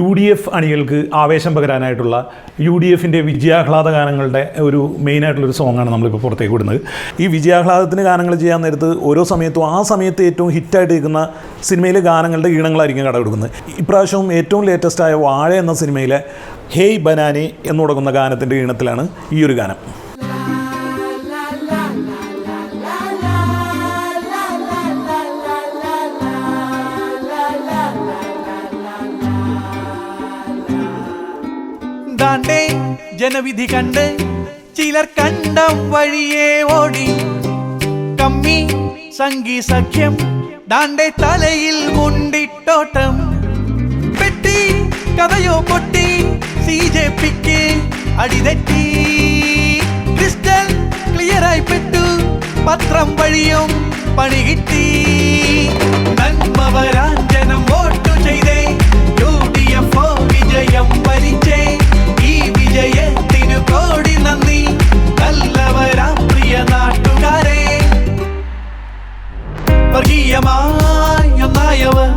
U D F അണികൾക്ക് ആവേശം പകരാനായിട്ടുള്ള U D എഫിന്റെ വിജയാഹ്ലാദ ഗാനങ്ങളുടെ ഒരു മെയിനായിട്ടുള്ളൊരു സോങ്ങാണ് നമ്മളിപ്പോൾ പുറത്തേക്ക് വിടുന്നത്. ഈ വിജയാഹ്ലാദത്തിന് ഗാനങ്ങൾ ചെയ്യാൻ നേരത്ത് ഓരോ സമയത്തും ആ സമയത്ത് ഏറ്റവും ഹിറ്റായിട്ട് നിൽക്കുന്ന സിനിമയിലെ ഗാനങ്ങളുടെ ഈണങ്ങളായിരിക്കും കടമെടുക്കുന്നത്. ഇപ്രാവശ്യവും ഏറ്റവും ലേറ്റസ്റ്റായ വാഴ എന്ന സിനിമയിലെ ഹേയ് ബനാനി എന്ന് തുടങ്ങുന്ന ഗാനത്തിന്റെ ഈണത്തിലാണ് ഈ ഒരു ഗാനം. ദാണ്ടേ ജനവിധി കണ്ട് ചിലർ കണ്ടം വഴിയെ ഓടി. കമ്മി സംഗി സഖ്യം ദാണ്ടെ തലയിൽ മുണ്ടിട്ടോട്ടം പെട്ടി കഥയോ പൊട്ടി സി ജെ പിക്ക് അടിതെറ്റി. ക്രിസ്റ്റൽ ക്ലിയറായി പെട്ടു പത്രം വഴിയും പണി കിട്ടി. വർഗീയമായി ഒന്നായവർ